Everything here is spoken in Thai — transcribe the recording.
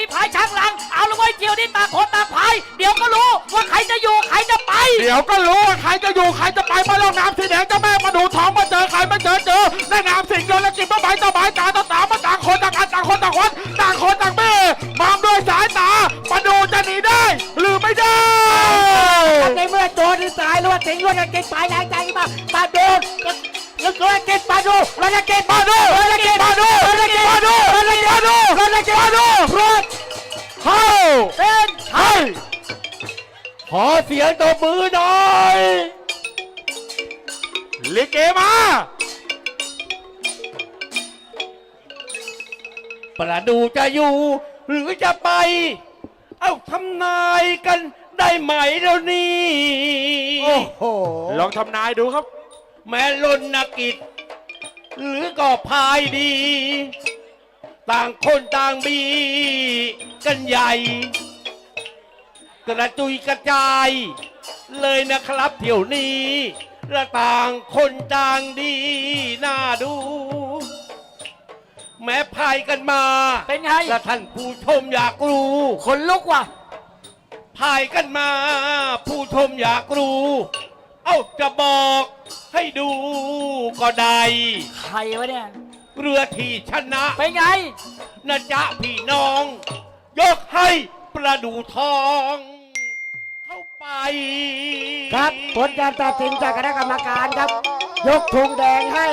ปีพายช้างหลัง เอาลงไว้เที่ยวนี่ตางคนตางพาย เดี๋ยวก็รู้ว่าใครจะอยู่ใครจะไป เดี๋ยวก็รู้ว่าใครจะอยู่ใครจะไปมาลองน้ำที่ไหนจะแม่มาดูท้องมาเจอใครไม่เจอเจอแนะนำสิงเดียวและกินมาใบต่อใบตาตาอตามาต่างคนต่างอันต่างคนต่างวันต่างคนต่างแม่มามด้วยสายตามาดูจะหนีได้ หรือไม่ได้ในเมื่อโดนสายหรือว่าถึงว่าจะกินสายแรงใจมามาดูแล้วก็กินมาดูแล้วจะกินมาดูแล้วจะกินมาดู เข้าเป็นใช่ขอเสียงตบมือหน่อยลิเกมาประดูจะอยู่ หรือจะไป เอ้าทำนายกันได้ไหมเดี๋ยวนี้โอ้โหลองทำนายดูครับ แม้ลนกิจ หรือก็พายดี ต่างคนต่างบีกันใหญ่ กระจุยกระจาย เลยนะครับเที่ยวนี้และต่างคนต่างดีน่าดู แม้พายกันมาเป็นไง และท่านผู้ชมอยากรู้ คนลุกว่ะ พายกันมา ผู้ชมอยากรู้ เอ้าจะบอกให้ดูก็ได้ ใครวะเนี่ย เรือที่ชนะเป็นไง นะจ๊ะพี่น้อง ยกให้ประดูทอง เข้าไปครับ ผลการตัดสินจากคณะกรรมการครับ ยกธงแดงให้